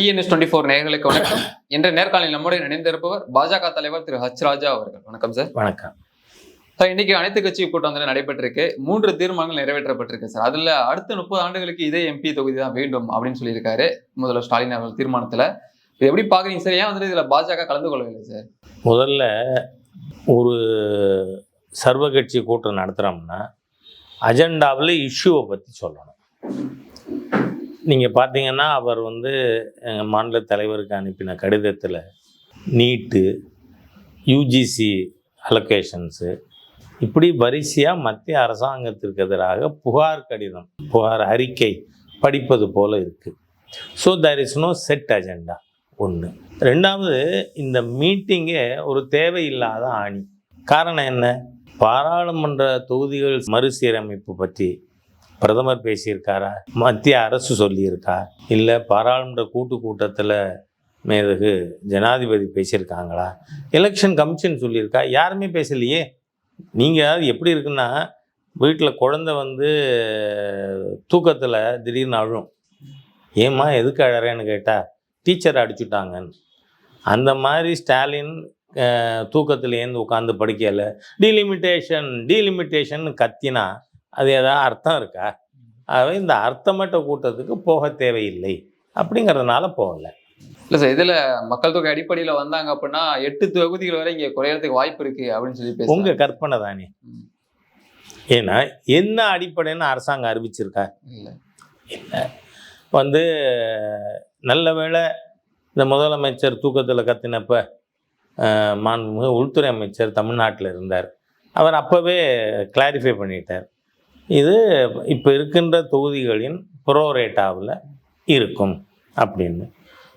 DNS twenty four நேயர்களுக்கு வணக்கம். இன்று நேர்காணலில் நம்முடைய இணைந்திருப்பவர் பாஜக தலைவர் திரு ஹச் ராஜா அவர்கள். வணக்கம் சார் வணக்கம். சார் இன்னைக்கு அனைத்து கட்சி கூட்டம் வந்து நடைபெற்றிருக்கு. மூன்று தீர்மானங்கள் நிறைவேற்றப்பட்டிருக்கு சார் அதுல அடுத்த முப்பது ஆண்டுகளுக்கு இதே எம்பி தொகுதி தான் வேண்டும் அப்படின்னு சொல்லியிருக்காரு முதல்வர் ஸ்டாலின் அவர்கள் தீர்மானத்துல. எப்படி பாக்குறீங்க சார் ஏன் வந்து இதுல பாஜக கலந்து கொள்ளவில்லை சார் முதல்ல ஒரு சர்வ கட்சி கூட்டம் நடத்துகிறோம்னா அஜெண்டாவில் இஷ்யூவை பற்றி சொல்லணும். நீங்கள் பார்த்தீங்கன்னா அவர் வந்து எங்கள் மாநில தலைவருக்கு அனுப்பின கடிதத்தில் நீட்டு யூஜிசி அலோகேஷன்ஸு இப்படி வரிசையாக மத்திய அரசாங்கத்திற்கு எதிராக புகார் கடிதம் புகார் அறிக்கை படிப்பது போல் இருக்குது so there is no set agenda ஒன்று ரெண்டாவது இந்த மீட்டிங்கே ஒரு தேவையில்லாத ஆணி. காரணம் என்ன? பாராளுமன்ற தொகுதிகள் மறுசீரமைப்பு பற்றி பிரதமர் பேசியிருக்காரா? மத்திய அரசு சொல்லியிருக்கா? இல்லை பாராளுமன்ற கூட்டு கூட்டத்தில் மேதகு ஜனாதிபதி பேசியிருக்காங்களா? எலெக்ஷன் கமிஷன் சொல்லியிருக்கா? யாருமே பேசலையே. நீங்கள் எப்படி இருக்குன்னா வீட்டில் குழந்தை வந்து தூக்கத்தில் திடீர்னு அழும். ஏம்மா எதுக்கு அழறேன்னு கேட்டால் டீச்சர் அடிச்சுட்டாங்கன்னு. அந்த மாதிரி ஸ்டாலின் தூக்கத்தில் ஏந்து உட்காந்து படிக்கலை. டீலிமிட்டேஷன் டீலிமிட்டேஷன் கத்தினா அது ஏதாவது அர்த்தம் இருக்கா? ஆகவே இந்த அர்த்தமற்ற கூட்டத்துக்கு போக தேவையில்லை. அப்படிங்கிறதுனால போகல. இல்ல சார் இதுல மக்கள் தொகை அடிப்படையில வந்தாங்க அப்படின்னா எட்டு தொகுதிகள் வரை இங்க குறையறதுக்கு வாய்ப்பு இருக்கு அப்படின்னு சொல்லி பேசுறாங்க. உங்க கற்பனை தானே. ஏன்னா என்ன அடிப்படைன்னு அரசாங்கம் அறிவிச்சிருக்கா? இல்ல. வந்து நல்ல வேளை இந்த முதலமைச்சர் தூக்கத்தில் கத்தினப்ப மாண்புமிகு உள்துறை அமைச்சர் தமிழ்நாட்டில் இருந்தார். அவர் அப்போவே கிளாரிஃபை பண்ணிட்டார். இது இப்போ இருக்கின்ற தொகுதிகளின் ப்ரோரேட்டாவில் இருக்கும் அப்படின்னு.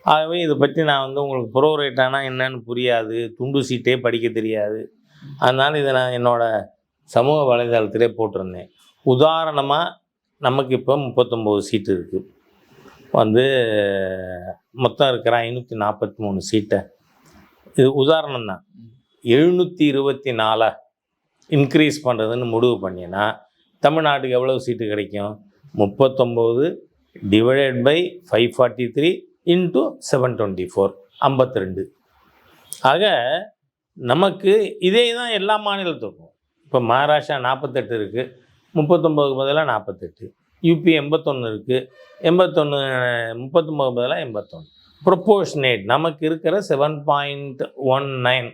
ஆகவே இதை பற்றி நான் வந்து உங்களுக்கு ப்ரோரேட்டானா என்னன்னு புரியாது துண்டு சீட்டே படிக்க தெரியாது. அதனால் இதை நான் என்னோடய சமூக வலைதளத்திலே போட்டிருந்தேன். உதாரணமாக நமக்கு இப்போ முப்பத்தொம்போது சீட்டு இருக்குது வந்து மொத்தம் இருக்கிற ஐநூற்றி நாற்பத்தி மூணு சீட்டை. இது உதாரணம் தான் எழுநூற்றி இருபத்தி நாலை இன்க்ரீஸ் பண்ணுறதுன்னு முடிவு பண்ணினா தமிழ்நாட்டுக்கு எவ்வளவு சீட்டு கிடைக்கும்? முப்பத்தொம்போது divided by five forty three into seven twenty four ஐம்பத்தி ரெண்டு ஆக நமக்கு இதே தான் எல்லா மாநிலத்துக்கும். இப்போ மகாராஷ்டிரா நாற்பத்தெட்டு இருக்குது முப்பத்தொம்போதுக்கு பதிலாக நாற்பத்தெட்டு யூபி எண்பத்தொன்று இருக்குது எண்பத்தொன்று முப்பத்தொம்போது பதிலாக எண்பத்தொன்று ப்ரொப்போர்ஷனேட் நமக்கு இருக்கிற seven point one nine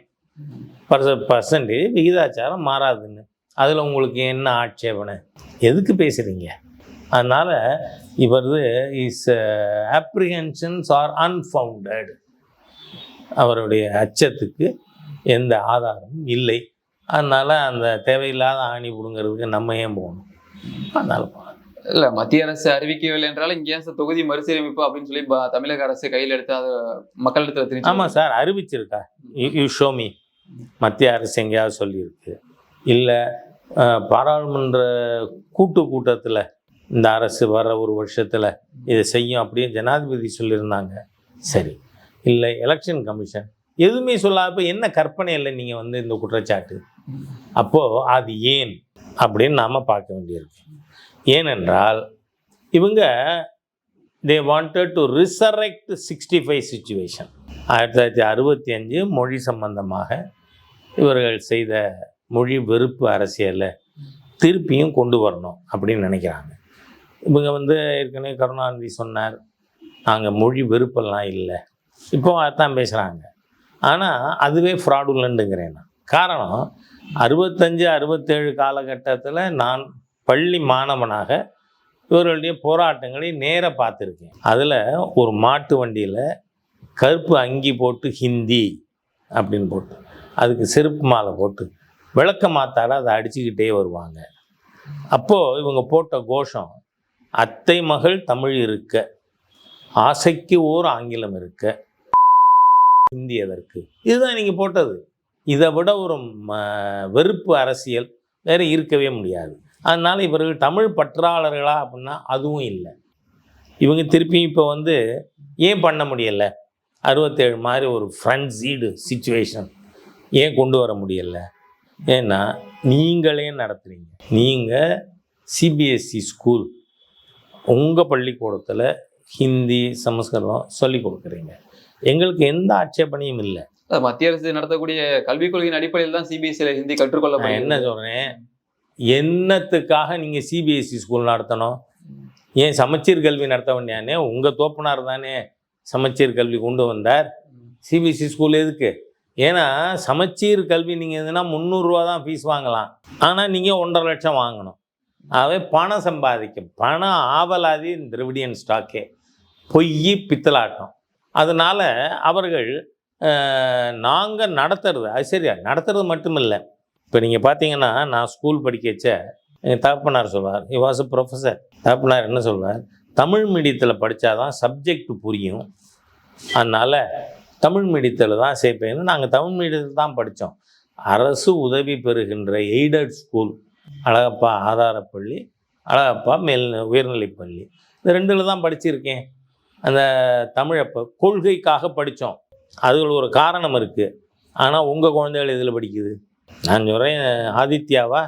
per percentage விகிதாச்சாரம் மாறாதுன்னு. அதில் உங்களுக்கு என்ன ஆட்சேபனை? எதுக்கு பேசுகிறீங்க அதனால் இவரது இஸ் அப்ரிஹென்ஷன்ஸ் ஆர் அன்ஃபவுண்டட் அவருடைய அச்சத்துக்கு எந்த ஆதாரமும் இல்லை. அதனால் அந்த தேவையில்லாத ஆணி பிடுங்கிறதுக்கு நம்ம ஏன் போகணும்? அதனால் போகலாம். இல்ல மத்திய அரசு அறிவிக்கவில்லை என்றாலும் இங்க சார் தொகுதி மறுசீரமைப்பு அப்படின்னு சொல்லி தமிழக அரசு கையில் எடுத்து அதை மக்களிடத்துல திணிச்சு ஆமாம் சார் அறிவிச்சிருக்கா. யூ ஷோமி மத்திய அரசு எங்கேயாவது சொல்லியிருக்கு. இல்லை பாராளுமன்ற கூட்டு கூட்டத்தில் இந்த அரசு வர ஒரு வருஷத்தில் இதை செய்யும் அப்படின்னு ஜனாதிபதி சொல்லியிருந்தாங்க. சரி. இல்லை எலெக்ஷன் கமிஷன் எதுவுமே சொல்லாதப்ப என்ன கற்பனை இல்லை நீங்கள் வந்து இந்த குற்றச்சாட்டு? அப்போது அது ஏன் அப்படின்னு நாம் பார்க்க வேண்டியிருக்கு. ஏனென்றால் இவங்க they wanted to resurrect sixty five situation ஆயிரத்தி தொள்ளாயிரத்தி அறுபத்தி அஞ்சு மொழி சம்பந்தமாக இவர்கள் செய்த மொழி வெறுப்பு அரசியலை திருப்பியும் கொண்டு வரணும் அப்படின்னு நினைக்கிறாங்க. இவங்க வந்து ஏற்கனவே கருணாநிதி சொன்னார் நாங்கள் மொழி வெறுப்பெல்லாம் இல்லை. இப்போ அதான் பேசுகிறாங்க ஆனால் அதுவே ஃப்ராடுலண்டுங்கிறேன் நான். காரணம் அறுபத்தஞ்சு அறுபத்தேழு காலகட்டத்தில் நான் பள்ளி மாணவனாக இவர்களுடைய போராட்டங்களை நேராக பார்த்துருக்கேன். அதில் ஒரு மாட்டு வண்டியில் கருப்பு அங்கி போட்டு ஹிந்தி அப்படின்னு போட்டு அதுக்கு செருப்பு மாலை போட்டு விளக்க மாத்தாட அதை அடிச்சுக்கிட்டே வருவாங்க. அப்போது இவங்க போட்ட கோஷம் அத்தை மகள் தமிழ் இருக்க ஆசைக்கு ஓர் ஆங்கிலம் இருக்க ஹிந்தி அதற்கு இதுதான் நீங்கள் போட்டது. இதை விட ஒரு ம- வெறுப்பு அரசியல் வேற இருக்கவே முடியாது. அதனால் இவர்கள் தமிழ் பற்றாளர்களா அப்படின்னா அதுவும் இல்லை. இவங்க திருப்பியும் இப்போ வந்து ஏன் பண்ண முடியலை? அறுபத்தேழு மாதிரி ஒரு ஃப்ரண்ட் சீடு சுச்சுவேஷன் ஏன் கொண்டு வர முடியல? ஏன்னா நீங்களே நடத்துகிறீங்க நீங்கள் சிபிஎஸ்சி ஸ்கூல் உங்கள் பள்ளிக்கூடத்தில் ஹிந்தி சமஸ்கிருதம் சொல்லி கொடுக்குறீங்க. எங்களுக்கு எந்த ஆட்சேபனையும் இல்லை. மத்திய அரசு நடத்தக்கூடிய கல்விக் கொள்கையின் அடிப்படையில் தான் சிபிஎஸ்சியில் ஹிந்தி கற்றுக்கொள்ள என்ன சொல்கிறேன் என்னத்துக்காக நீங்கள் சிபிஎஸ்சி ஸ்கூல் நடத்தணும்? ஏன் சமச்சீர் கல்வி நடத்த வேண்டியானே? உங்கள் தோப்பனார் தானே சமச்சீர் கல்வி கொண்டு வந்தார். சிபிஎஸ்சி ஸ்கூல் எதுக்கு? ஏன்னா சமச்சீர் கல்வி நீங்கள் எதுனா முந்நூறுரூவா தான் ஃபீஸ் வாங்கலாம். ஆனால் நீங்கள் ஒன்றரை லட்சம் வாங்கணும். ஆகவே பணம் சம்பாதிக்கும். பணம் ஆவலாதி திரவிடியன் ஸ்டாக்கே பொய் பித்தலாட்டம். அதனால் அவர்கள் நாங்கள் நடத்துறது அது சரியா நடத்துறது மட்டும் இல்லை இப்போ நீங்கள் பார்த்தீங்கன்னா நான் ஸ்கூல் படிக்க வச்ச எங்கள் தகப்பனார் சொல்வார் இ வாஸ் ப்ரொஃபஸர் தகப்பனார் என்ன சொல்வார்? தமிழ் மீடியத்தில் படித்தாதான் சப்ஜெக்ட் புரியும். அதனால் தமிழ் மீடியத்தில் தான் சேர்ப்பேன்னு நாங்கள் தமிழ் மீடியத்தில் தான் படித்தோம் அரசு உதவி பெறுகின்ற எய்டட் ஸ்கூல் அழகப்பா ஆதாரப்பள்ளி அழகப்பா மேல் உயர்நிலைப்பள்ளி. இந்த ரெண்டில் தான் படிச்சிருக்கேன். அந்த தமிழப்போ கொள்கைக்காக படித்தோம் அதுல ஒரு காரணம் இருக்குது ஆனால் உங்கள் குழந்தைகள் இதில் படிக்குது? நான் சொல்கிறேன் ஆதித்யாவா?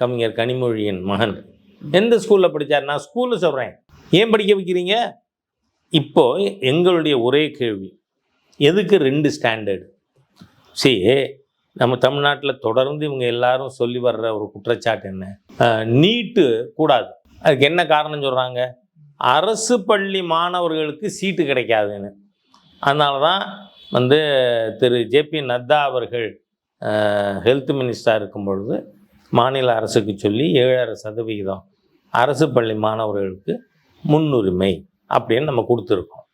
கவிஞர் கனிமொழியின் மகன். எந்த ஸ்கூலில் படித்தார் நான் ஸ்கூலில் சொல்கிறேன் ஏன் படிக்க வைக்கிறீங்க? இப்போ எங்களுடைய ஒரே கேள்வி. எதுக்கு ரெண்டு ஸ்டாண்டர்டு சரி நம்ம தமிழ்நாட்டில் தொடர்ந்து இவங்க எல்லாரும் சொல்லி வர்ற ஒரு குற்றச்சாட்டு என்ன? நீட்டு கூடாது. அதுக்கு என்ன காரணம் சொல்கிறாங்க அரசு பள்ளி மாணவர்களுக்கு சீட்டு கிடைக்காதுன்னு. அதனால தான் வந்து திரு ஜேபி நத்தா அவர்கள் ஹெல்த் மினிஸ்டராக இருக்கும் பொழுது மாநில அரசுக்கு சொல்லி ஏழரை சதவிகிதம் அரசு பள்ளி மாணவர்களுக்கு முன்னுரிமை அப்படின்னு நம்ம கொடுத்துருக்கோம்.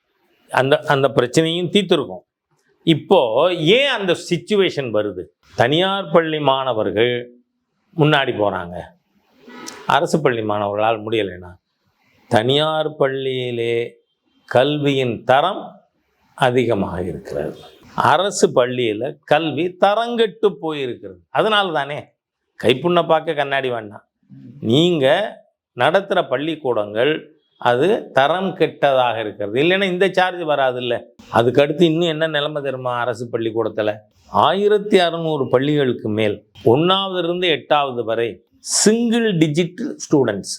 அந்த அந்த பிரச்சனையும் தீர்த்துருக்கும். இப்போது ஏன் அந்த சுச்சுவேஷன் வருது? தனியார் பள்ளி மாணவர்கள் முன்னாடி போகிறாங்க அரசு பள்ளி மாணவர்களால் முடியலைன்னா தனியார் பள்ளியிலே கல்வியின் தரம் அதிகமாக இருக்கிறது. அரசு பள்ளியில் கல்வி தரங்கெட்டு போயிருக்கிறது. அதனால தானே கைப்புண்ண பார்க்க கண்ணாடி வேண்டாம். நீங்கள் நடத்துகிற பள்ளிக்கூடங்கள் அது தரம் கெட்டதாக இருக்கிறது. இல்லைன்னா இந்த சார்ஜ் வராதுல்ல. அதுக்கடுத்து இன்னும் என்ன நிலைமை தெரியுமா அரசு பள்ளிக்கூடத்தில்? ஆயிரத்தி அறநூறு பள்ளிகளுக்கு மேல் ஒன்றாவதுலேருந்து எட்டாவது வரை சிங்கிள் டிஜிட் ஸ்டூடெண்ட்ஸ்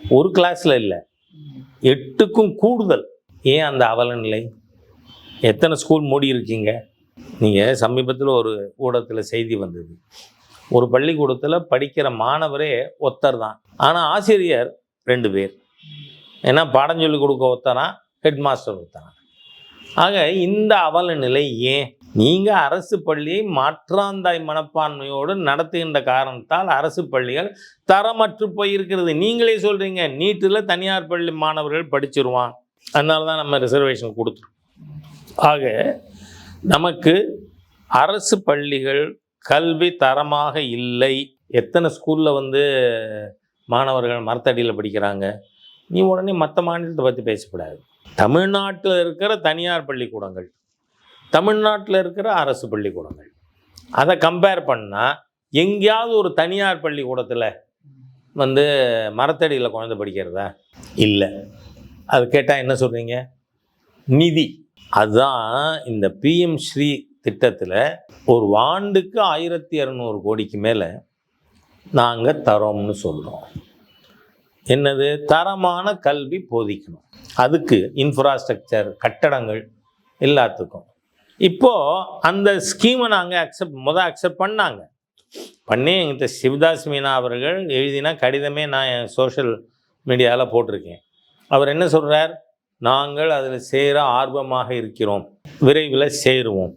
ஒரு கிளாஸில் இல்லை. எட்டுக்கும் கூடுதல். ஏன் அந்த அவல நிலை எத்தனை ஸ்கூல் மூடி இருக்கீங்க? நீங்கள் சமீபத்தில் ஒரு ஊடகத்தில் செய்தி வந்தது. ஒரு பள்ளிக்கூடத்தில் படிக்கிற மாணவரே ஒத்தர் தான் ஆனால் ஆசிரியர் ரெண்டு பேர். ஏன்னா பாடம் சொல்லி கொடுக்க ஒருத்தனா ஹெட் மாஸ்டர் ஒருத்தனா. ஆக இந்த அவல நிலை ஏன்? நீங்கள் அரசு பள்ளியை மாற்றாந்தாய் மனப்பான்மையோடு நடத்துகின்ற காரணத்தால் அரசு பள்ளிகள் தரமற்று போயிருக்கிறது. நீங்களே சொல்கிறீங்க நீட்டில் தனியார் பள்ளி மாணவர்கள் படிச்சிருவான். அதனால தான் நம்ம ரிசர்வேஷன் கொடுத்துருவோம் ஆக நமக்கு அரசு பள்ளிகள் கல்வி தரமாக இல்லை. எத்தனை ஸ்கூலில் வந்து மாணவர்கள் மரத்தடியில் படிக்கிறாங்க? நீ உடனே மற்ற மாநிலத்தை பற்றி பேசக்கூடாது. தமிழ்நாட்டில் இருக்கிற தனியார் பள்ளிக்கூடங்கள் தமிழ்நாட்டில் இருக்கிற அரசு பள்ளிக்கூடங்கள் அதை கம்பேர் பண்ணால் எங்கேயாவது ஒரு தனியார் பள்ளிக்கூடத்தில் வந்து மரத்தடியில் குழந்தை படிக்கிறதா? இல்லை. அது கேட்டால் என்ன சொல்கிறீங்க நிதி. அதுதான் இந்த பிஎம் ஸ்ரீ திட்டத்தில் ஒரு ஆண்டுக்கு ஆயிரத்தி இரநூறு கோடிக்கு மேலே நாங்கள் தரோம்னு சொல்கிறோம் என்னது? தரமான கல்வி போதிக்கணும். அதுக்கு இன்ஃப்ராஸ்ட்ரக்சர் கட்டடங்கள் எல்லாத்துக்கும். இப்போது அந்த ஸ்கீமை நாங்கள் அக்செப்ட் முதல் அக்செப்ட் பண்ணாங்க. பண்ணி எங்கிட்ட சிவதாஸ் மீனா அவர்கள் எழுதினா கடிதமே நான் என் சோஷியல் மீடியாவில் போட்டிருக்கேன். அவர் என்ன சொல்கிறார் நாங்கள் அதில் சேர ஆர்வமாக இருக்கிறோம். விரைவில் சேருவோம்.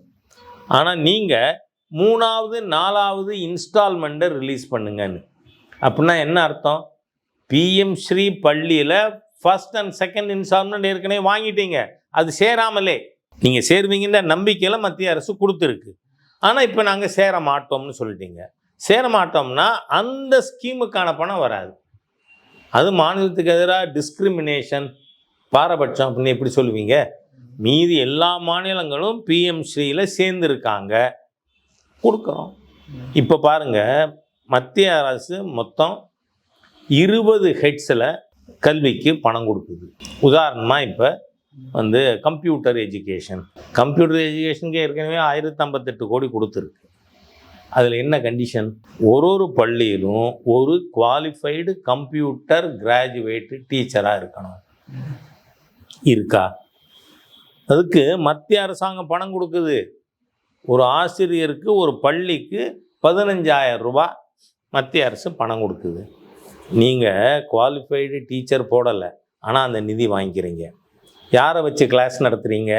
ஆனால் நீங்கள் மூணாவது நாலாவது இன்ஸ்டால்மெண்ட்டை ரிலீஸ் பண்ணுங்கன்னு. அப்படின்னா என்ன அர்த்தம்? பிஎம் ஸ்ரீ பள்ளியில் ஃபர்ஸ்ட் அண்ட் செகண்ட் இன்ஸ்டால்மெண்ட் ஏற்கனவே வாங்கிட்டீங்க. அது சேராமலே. நீங்கள் சேருவீங்கன்ற நம்பிக்கையில் மத்திய அரசு கொடுத்துருக்கு. ஆனால் இப்போ நாங்கள் சேர மாட்டோம்னு சொல்லிட்டீங்க. சேர மாட்டோம்னா அந்த ஸ்கீமுக்கான பணம் வராது. அது மாநிலத்துக்கு எதிராக டிஸ்கிரிமினேஷன் பாரபட்சம் அப்படின்னு எப்படி சொல்லுவீங்க? மீதி எல்லா மாநிலங்களும் பிஎம் ஸ்ரீயில் சேர்ந்துருக்காங்க. கொடுக்குறோம். இப்போ பாருங்கள் மத்திய அரசு மொத்தம் இருபது ஹெட்ஸில் கல்விக்கு பணம் கொடுக்குது. உதாரணமாக இப்போ வந்து கம்ப்யூட்டர் எஜுகேஷன் கம்ப்யூட்டர் எஜுகேஷனுக்கு ஏற்கனவே ஆயிரத்தி ஐம்பத்தெட்டு கோடி கொடுத்துருக்கு. அதில் என்ன கண்டிஷன் ஒரு ஒரு பள்ளியிலும் ஒரு குவாலிஃபைடு கம்ப்யூட்டர் கிராஜுவேட்டு டீச்சராக இருக்கணும். இருக்கா? அதுக்கு மத்திய அரசாங்கம் பணம் கொடுக்குது. ஒரு ஆசிரியருக்கு ஒரு பள்ளிக்கு பதினஞ்சாயிரம் ரூபாய் மத்திய அரசு பணம் கொடுக்குது. நீங்கள் குவாலிஃபைடு டீச்சர் போடலை ஆனால் அந்த நிதி வாங்கிக்கிறீங்க. யாரை வச்சு கிளாஸ் நடத்துகிறீங்க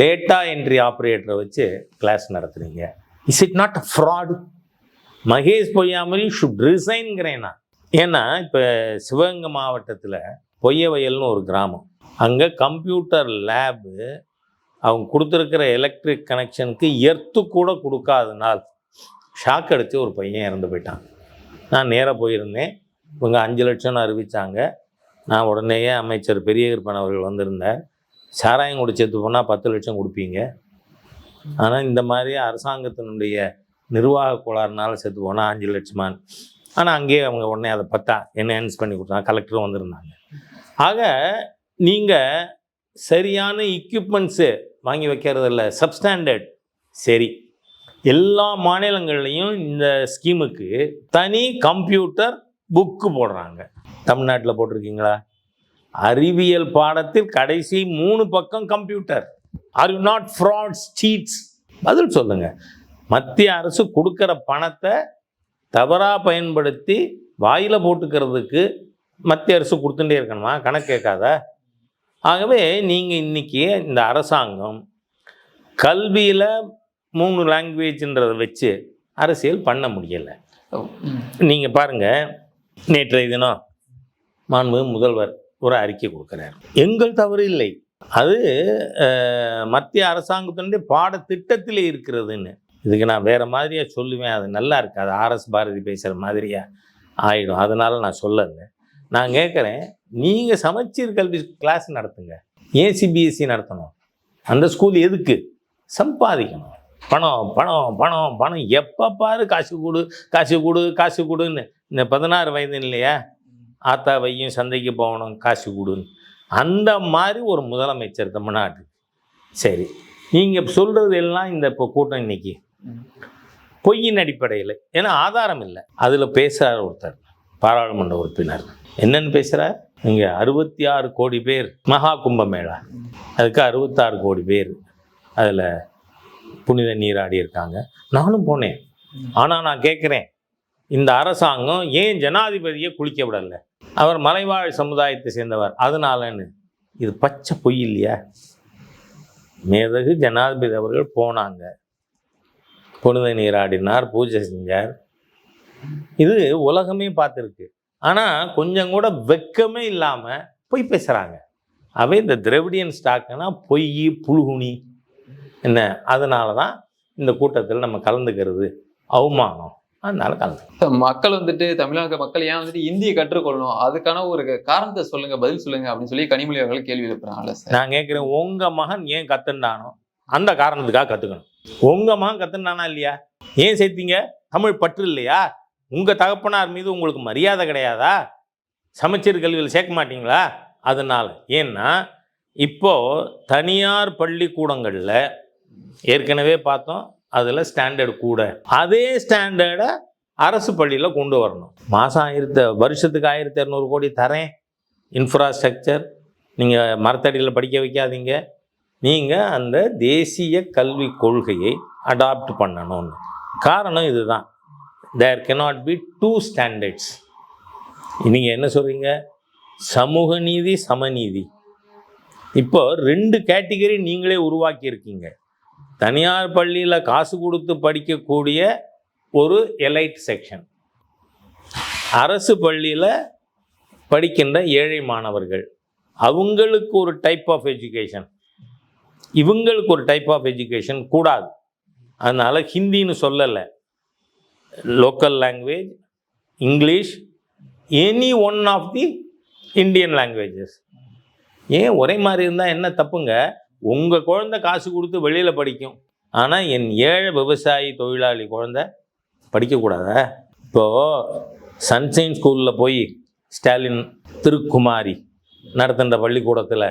டேட்டா என்ட்ரி ஆப்ரேட்டரை வச்சு class நடத்துகிறீங்க is it not a fraud Mahesh Poyyamozhi should ரிசைன்கிறேன் நான். ஏன்னா இப்போ சிவகங்கை மாவட்டத்தில் பொய்யவயல்னு ஒரு கிராமம். அங்கே கம்ப்யூட்டர் லேபு அவங்க கொடுத்துருக்கிற எலக்ட்ரிக் கனெக்ஷனுக்கு எர்த்து கூட கொடுக்காதனால் ஷாக் அடித்து ஒரு பையன் இறந்து போயிட்டான். நான் நேராக போயிருந்தேன். இவங்க அஞ்சு லட்சம்னு அறிவித்தாங்க நான் உடனேயே அமைச்சர் பெரிய கருப்பன் அவர்கள் வந்திருந்தார். சாராயம் குடி செத்து போனால் பத்து லட்சம் கொடுப்பீங்க. ஆனால் இந்த மாதிரி அரசாங்கத்தினுடைய நிர்வாக கோளாறுனால செத்து போனால் அஞ்சு லட்சமான்னு. ஆனால் அங்கேயே அவங்க உடனே அதை பத்தா என்ஹான்ஸ் பண்ணி கொடுத்தாங்க. கலெக்டரும் வந்திருந்தாங்க. ஆக நீங்கள் சரியான எக்யூப்மெண்ட்ஸு வாங்கி வைக்கிறது இல்லை சப்ஸ்டாண்டர்ட் சரி. எல்லா மாநிலங்கள்லையும் இந்த ஸ்கீமுக்கு தனி கம்ப்யூட்டர் புக்கு போடுறாங்க. தமிழ்நாட்டில் போட்டிருக்கீங்களா? அறிவியல் பாடத்தில் கடைசி மூணு பக்கம் computer. Are you not frauds cheats பதில் சொல்லுங்க. மத்திய அரசு கொடுக்குற பணத்தை தவறாக பயன்படுத்தி வாயில் போட்டுக்கிறதுக்கு மத்திய அரசு கொடுத்துட்டே இருக்கணுமா? கணக்கு கேட்காத? ஆகவே நீங்கள் இன்னைக்கு இந்த அரசாங்கம் கல்வியில் மூணு லாங்குவேஜ்ன்றதை வச்சு அரசியல் பண்ண முடியலை. நீங்கள் பாருங்கள் நேற்றைய தினம் மாண்புமிகு முதல்வர் ஒரு அறிக்கை கொடுக்குறார். எங்கள் தவறு இல்லை. அது மத்திய அரசாங்கத்தினுடைய பாடத்திட்டத்தில் இருக்கிறதுன்னு. இதுக்கு நான் வேறு மாதிரியா சொல்லுவேன். அது நல்லா இருக்காது. ஆர்எஸ் பாரதி பேசுகிற மாதிரியாக ஆகிடும் அதனால் நான் சொல்லலை. நான் கேட்குறேன் நீங்கள் சமச்சீர் கல்வி கிளாஸ் நடத்துங்க. ஏன் சிபிஎஸ்சி நடத்தணும். அந்த ஸ்கூல் எதுக்கு? சம்பாதிக்கணும். பணம் பணம் பணம் பணம். எப்போ பாரு காசு கொடு காசு கொடு காசு கொடுன்னு. இந்த பதினாறு வயது இல்லையா? ஆத்தா வையும் சந்தைக்கு போகணும் காசு கொடுன்னு. அந்த மாதிரி ஒரு முதலமைச்சர் தமிழ்நாட்டுக்கு சரி நீங்கள் சொல்கிறது எல்லாம் இந்த இப்போ கூட்டம் இன்னைக்கு. பொய்யின் அடிப்படையில். ஏன்னா ஆதாரம் இல்லை. அதில் பேசுகிறார் ஒருத்தர் பாராளுமன்ற உறுப்பினர். என்னன்னு பேசுகிறார் இங்கே அறுபத்தி ஆறு கோடி பேர் மகா கும்பமேளா. அதுக்கு அறுபத்தாறு கோடி பேர். அதில் புனித நீராடி இருக்காங்க. நானும் போனேன். ஆனால் நான் கேட்குறேன் இந்த அரசாங்கம் ஏன் ஜனாதிபதியை குளிக்க விடலை? அவர் மலைவாழ் சமுதாயத்தை சேர்ந்தவர் அதனாலன்னு. இது பச்சை பொய் இல்லையா? மேதகு ஜனாதிபதி அவர்கள் போனாங்க. புனித நீராடினார் பூஜை செஞ்சார். இது உலகமே பார்த்துருக்கு. ஆனால் கொஞ்சம் கூட வெக்கமே இல்லாமல் பொய் பேசுகிறாங்க அவை இந்த திரவிடியன் ஸ்டாக்குன்னா பொய் புழுகுனி என்ன? அதனால தான் இந்த கூட்டத்தில் நம்ம கலந்துக்கிறது. அவமானம். அதனால கலந்து மக்கள் வந்துட்டு தமிழக மக்கள் ஏன் வந்துட்டு இந்தியை கற்றுக்கொள்ளணும்? அதுக்கான ஒரு காரணத்தை சொல்லுங்க பதில் சொல்லுங்க அப்படின்னு சொல்லி கனிமொழி அவர்கள் கேள்வி எழுப்புறாங்கல்ல சார். நான் கேட்குறேன் உங்கள் மகன் ஏன் கத்துண்டானோ அந்த காரணத்துக்காக கற்றுக்கணும் உங்கள் மகன் கத்துண்டானா இல்லையா? ஏன் சேர்த்தீங்க? தமிழ் பற்று இல்லையா? உங்கள் தகப்பனார் மீது உங்களுக்கு மரியாதை கிடையாதா? சமச்சீர் கல்வியில் சேர்க்க மாட்டீங்களா? அதனால் ஏன்னா இப்போது தனியார் பள்ளிக்கூடங்களில் ஏற்கனவே பார்த்தோம் அதில் ஸ்டாண்டர்ட் கூட. அதே ஸ்டாண்டர்டை அரசு பள்ளியில் கொண்டு வரணும். மாதம் ஆயிரத்து வருஷத்துக்கு ஆயிரத்தி இரநூறு கோடி தரேன். இன்ஃப்ராஸ்ட்ரக்சர் நீங்கள் மரத்தடியில் படிக்க வைக்காதீங்க. நீங்கள் அந்த தேசிய கல்வி கொள்கையை அடாப்ட் பண்ணணும்னு. காரணம் இதுதான். There cannot be two standards நீங்கள் என்ன சொல்கிறீங்க சமூக நீதி சமநீதி. இப்போ ரெண்டு கேட்டகரி நீங்களே உருவாக்கியிருக்கீங்க. தனியார் பள்ளியில் காசு கொடுத்து படிக்கக்கூடிய ஒரு எலைட் செக்ஷன் அரசு பள்ளியில் படிக்கின்ற ஏழை மாணவர்கள். அவங்களுக்கு ஒரு டைப் ஆஃப் எஜுகேஷன் இவங்களுக்கு ஒரு டைப் ஆஃப் எஜுகேஷன் கூடாது. அதனால் ஹிந்தின்னு சொல்லலை. Local language English any one of the Indian languages ஏன் ஒரே மாதிரி இருந்தால் என்ன தப்புங்க? உங்கள் குழந்தை காசு கொடுத்து வெளியில் படிக்கும். ஆனால் என் ஏழை விவசாயி தொழிலாளி குழந்தை படிக்கக்கூடாத இப்போது சன்ஷைன் ஸ்கூலில் போய் ஸ்டாலின் திருக்குமாரி நடத்துகின்ற பள்ளிக்கூடத்தில்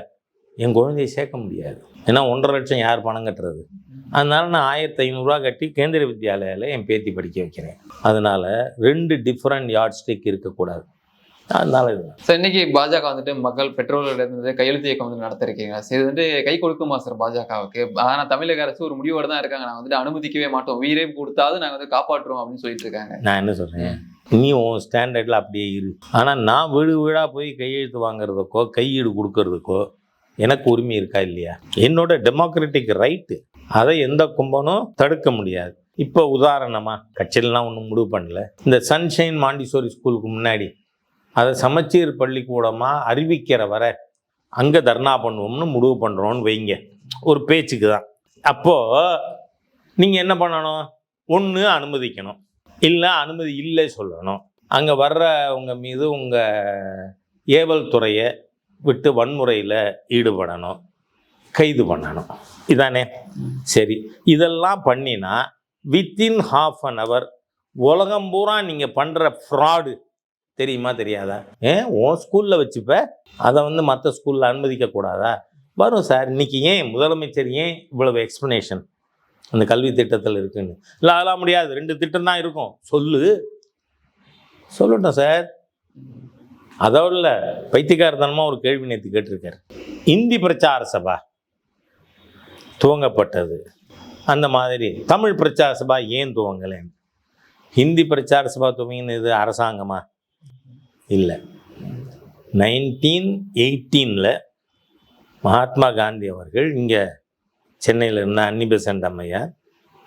என் குழந்தையை சேர்க்க முடியாது. ஏன்னா ஒன்றரை லட்சம் யார் பணம் கட்டுறது? அதனால் நான் ஆயிரத்தி ஐநூறுரூவா கட்டி கேந்திர வித்யாலயாவில் என் பேத்தி படிக்க வைக்கிறேன். அதனால் ரெண்டு டிஃப்ரெண்ட் யார்ட் ஸ்டிக் இருக்கக்கூடாது அதனால இது. சார் இன்னைக்கு பாஜக வந்துட்டு மக்கள் பெட்ரோல் இருந்து கையெழுத்து இயக்கம் வந்து நடத்திருக்கீங்க. சரி இது வந்து கை கொடுக்குமா சார் பாஜகவுக்கு. ஆனா தமிழக அரசு ஒரு முடிவோட தான் இருக்காங்க. நாங்க வந்துட்டு அனுமதிக்கவே மாட்டோம். உயிரே கொடுத்தாவது நாங்க வந்து காப்பாற்றுறோம் அப்படின்னு சொல்லிட்டு இருக்காங்க. நான் என்ன சொல்கிறேன் நீ உன் ஸ்டாண்டர்டில் அப்படியே இரு. ஆனால் நான் வீடு வீடாக போய் கையெழுத்து வாங்குறதுக்கோ கையீடு கொடுக்கறதுக்கோ எனக்கு உரிமை இருக்கா இல்லையா? என்னோட டெமோக்ராட்டிக் ரைட்டு அதை எந்த கும்பனும் தடுக்க முடியாது. இப்போ உதாரணமாக கட்சியிலலாம் ஒன்றும் முடிவு பண்ணல. இந்த சன்ஷைன் மாண்டிசோரி ஸ்கூலுக்கு முன்னாடி அதை சமச்சீர் பள்ளிக்கூடமாக அறிவிக்கிற வரை அங்கே தர்ணா பண்ணுவோம்னு முடிவு பண்ணுறோன்னு வைங்க. ஒரு பேச்சுக்கு தான். அப்போது நீங்கள் என்ன பண்ணணும்? ஒன்று அனுமதிக்கணும். இல்லை அனுமதி இல்லை சொல்லணும். அங்கே வர்றவங்க மீது உங்கள் ஏவல் துறையை விட்டு வன்முறையில் ஈடுபடணும். கைது பண்ணணும். இதானே? சரி. இதெல்லாம் பண்ணினா வித்தின் ஹாஃப் அன் ஹவர் உலகம் பூரா நீங்கள் பண்ணுற ஃப்ராடு தெரியுமா தெரியாதா? ஏன் உன் ஸ்கூலில் வச்சுப்ப. அதை வந்து மற்ற ஸ்கூலில் அனுமதிக்க கூடாதா? வரும் சார். இன்னைக்கு ஏன் முதலமைச்சர் ஏன் இவ்வளவு எக்ஸ்ப்ளனேஷன் அந்த கல்வி திட்டத்தில் இருக்குன்னு. இல்லை அதெல்லாம் முடியாது. ரெண்டு திட்டம் தான் இருக்கும். சொல்லு. சொல்லட்டும் சார். அதோட இல்லை. பைத்தியக்காரத்தனமாக ஒரு கேள்வி நேற்று கேட்டிருக்காரு. இந்தி பிரச்சார சபா துவங்கப்பட்டது. அந்த மாதிரி தமிழ் பிரச்சார சபா ஏன் துவங்கலைன்னு. ஹிந்தி பிரச்சார சபா துவங்கினது அரசாங்கமாக இல்லை. நைன்டீன் எயிட்டீனில் மகாத்மா காந்தி அவர்கள் இங்கே சென்னையில் இருந்த அன்னி பெசன்ட் அம்மையார்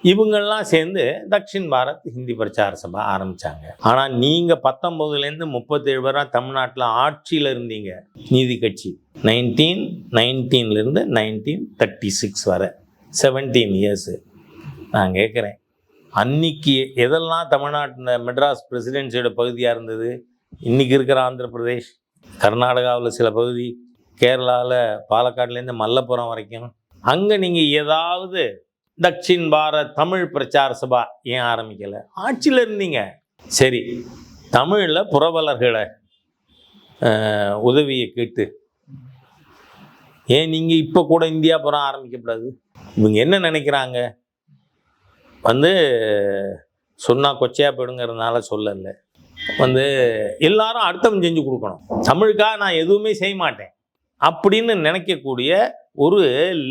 இவங்கெல்லாம் சேர்ந்து தக்ஷின் பாரத் ஹிந்தி பிரச்சார சபா ஆரம்பித்தாங்க ஆனால் நீங்கள் பத்தொம்போதுலேருந்து முப்பத்தேழு பேராக தமிழ்நாட்டில் ஆட்சியில் இருந்தீங்க. நீதி கட்சி. நைன்டீன் நைன்டீன்லேருந்து நைன்டீன் தேர்ட்டி சிக்ஸ் வர செவன்டீன் இயர்ஸு நான் கேட்குறேன் அன்னைக்கு எதெல்லாம் தமிழ்நாட்டில் மெட்ராஸ் பிரசிடென்சியோட பகுதியாக இருந்தது? இன்றைக்கி இருக்கிற ஆந்திர பிரதேஷ் கர்நாடகாவில் சில பகுதி கேரளாவில் பாலக்காட்லேருந்து மல்லப்புரம் வரைக்கும் அங்கே நீங்கள் ஏதாவது தக்ஷின் பாரத் தமிழ் பிரச்சார சபா ஏன் ஆரம்பிக்கலை? ஆட்சியில் இருந்தீங்க. சரி தமிழில் புரவலர்களை உதவியை கேட்டு ஏன் நீங்கள் இப்போ கூட இந்தியா புறம் ஆரம்பிக்கக்கூடாது இவங்க என்ன நினைக்கிறாங்க? வந்து சொன்னால் கொச்சையாக போயிடுங்கிறதுனால சொல்லலை. வந்து எல்லாரும் அர்த்தம் செஞ்சு கொடுக்கணும். தமிழுக்காக நான் எதுவுமே செய்ய மாட்டேன். அப்படின்னு நினைக்கக்கூடிய ஒரு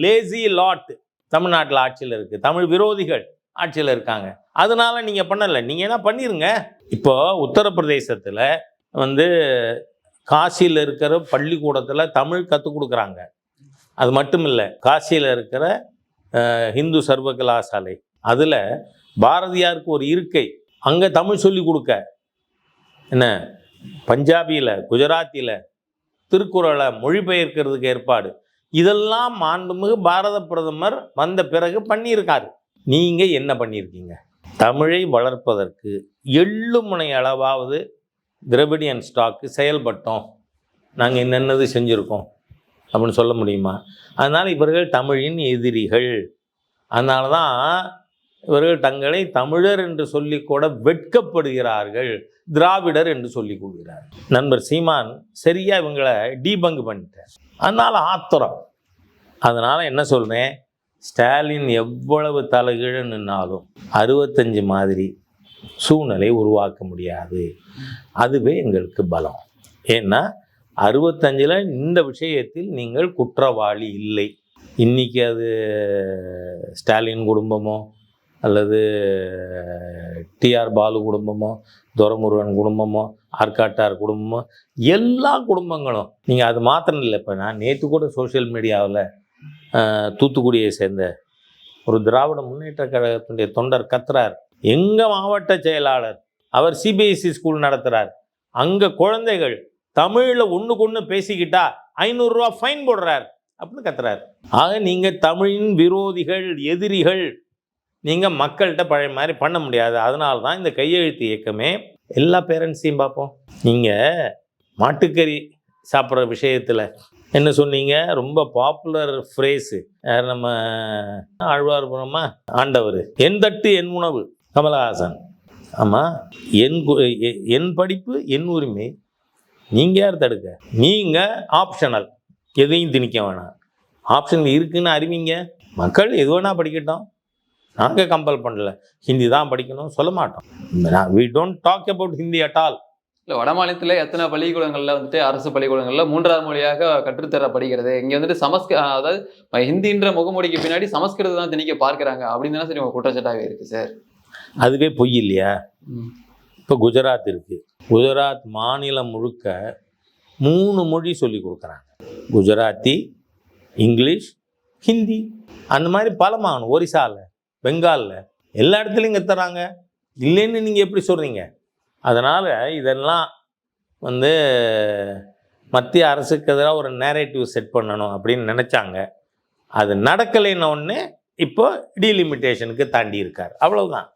லேசி லாட் தமிழ்நாட்டில் ஆட்சியில் இருக்குது தமிழ் விரோதிகள் ஆட்சியில் இருக்காங்க. அதனால நீங்கள் பண்ணலை. நீங்கள் என்ன பண்ணிருங்க? இப்போ உத்தரப்பிரதேசத்தில் வந்து காசியில் இருக்கிற பள்ளிக்கூடத்தில் தமிழ் கற்றுக் கொடுக்குறாங்க. அது மட்டும் இல்லை காசியில் இருக்கிற ஹிந்து சர்வ கலாசாலை அதில் பாரதியாருக்கு ஒரு இருக்கை. அங்கே தமிழ் சொல்லி கொடுக்க. என்ன? பஞ்சாபியில் குஜராத்தியில் திருக்குறளை மொழிபெயர்க்கிறதுக்கு ஏற்பாடு. இதெல்லாம் மாண்புமிகு பாரத பிரதமர் வந்த பிறகு பண்ணியிருக்காரு. நீங்கள் என்ன பண்ணியிருக்கீங்க? தமிழை வளர்ப்பதற்கு எள்ளு முனை அளவாவது திரவிடியன் ஸ்டாக்கு செயல்பட்டோம். நாங்கள் என்னென்னது செஞ்சுருக்கோம் அப்படின்னு சொல்ல முடியுமா? அதனால் இவர்கள் தமிழின் எதிரிகள். அதனால தான் இவர்கள் தங்களை தமிழர் என்று சொல்லிக்கூட வெட்கப்படுகிறார்கள் திராவிடர் என்று சொல்லிக் கொள்கிறார். நண்பர் சீமான் சரியா இவங்களை டீபங்கு பண்ணிட்டார். அதனால் ஆத்திரம். அதனால் என்ன சொல்கிறேன் ஸ்டாலின் எவ்வளவு தலைகீழ நின்னாலும் அறுபத்தஞ்சு மாதிரி சூழ்நிலை உருவாக்க முடியாது. அதுவே எங்களுக்கு பலம். ஏன்னா அறுபத்தஞ்சில் இந்த விஷயத்தில் நீங்கள் குற்றவாளி இல்லை. இன்னைக்கு அது ஸ்டாலின் குடும்பமோ அல்லது டிஆர் பாலு குடும்பமோ துரமுருகன் குடும்பமோ ஆர்காட்டார் குடும்பமோ எல்லா குடும்பங்களும் நீங்கள் அது மாத்திரம் இல்லை இப்போ நான் நேற்று கூட சோஷியல் மீடியாவில் தூத்துக்குடியை சேர்ந்த ஒரு திராவிட முன்னேற்ற கழகத்தினுடைய தொண்டர் கத்துறார். எங்கள் மாவட்ட செயலாளர் அவர் சிபிஎஸ்சி ஸ்கூல் நடத்துகிறார் அங்கே குழந்தைகள் தமிழில் ஒன்றுக்கு ஒன்று பேசிக்கிட்டா ஐநூறுரூவா ஃபைன் போடுறார் அப்படின்னு கத்துறாரு. ஆக நீங்கள் தமிழின் விரோதிகள் எதிரிகள் நீங்கள் மக்கள்கிட்ட பழைய மாதிரி பண்ண முடியாது. அதனால தான் இந்த கையெழுத்து இயக்கமே எல்லா பேரண்ட்ஸையும் பார்ப்போம். நீங்கள் மாட்டுக்கறி சாப்பிட்ற விஷயத்தில் என்ன சொன்னீங்க? ரொம்ப பாப்புலர் ஃப்ரேஸு நம்ம ஆழ்வார்புரமா ஆண்டவர். என் தட்டு என் உணவு. கமலஹாசன். ஆமாம் என் என் படிப்பு என் உரிமை. நீங்கள் யார் தடுக்க? நீங்கள் ஆப்ஷனல் எதையும் திணிக்க வேணாம். ஆப்ஷன் இருக்குன்னு அறிவிங்க. மக்கள் எது வேணால் படிக்கட்டும். நாங்கள் கம்பல் பண்ணல. ஹிந்தி தான் படிக்கணும் சொல்ல மாட்டோம். We don't talk about Hindi at all இல்ல வட மாநிலத்துல எத்தனை பள்ளிக்கூடங்கள்ல வந்துட்டு அரசு பள்ளிக்கூடங்கள்ல மூன்றாவது மொழியாக கற்றுத்தரப்படுகிறது. இங்க வந்துட்டு சமஸ்க அதாவது ஹிந்தின்ற முகமூடிக்கு பின்னாடி சமஸ்கிருதம் தான் திணிக்க பார்க்கறாங்க. அப்படின்னு தானே சரி உங்க குற்றச்சாட்டாவே இருக்கு சார் அதுவே பொய் இல்லையா? இப்போ குஜராத் இருக்குது குஜராத் மாநிலம் முழுக்க மூணு மொழி சொல்லி கொடுக்குறாங்க. குஜராத்தி இங்கிலீஷ் ஹிந்தி. அந்த மாதிரி பல மாநிலம் ஒரிசாவில் பெங்காலில் எல்லா இடத்துலையும் கத்துறாங்க இல்லைன்னு நீங்கள் எப்படி சொல்கிறீங்க அதனால் இதெல்லாம் வந்து மத்திய அரசுக்கு எதிராக ஒரு நேரேட்டிவ் செட் பண்ணணும் அப்படின்னு நினச்சாங்க. அது நடக்கலைன்ன ஒன்று இப்போ டீலிமிட்டேஷனுக்கு தாண்டி இருக்கார். அவ்வளவுதான்.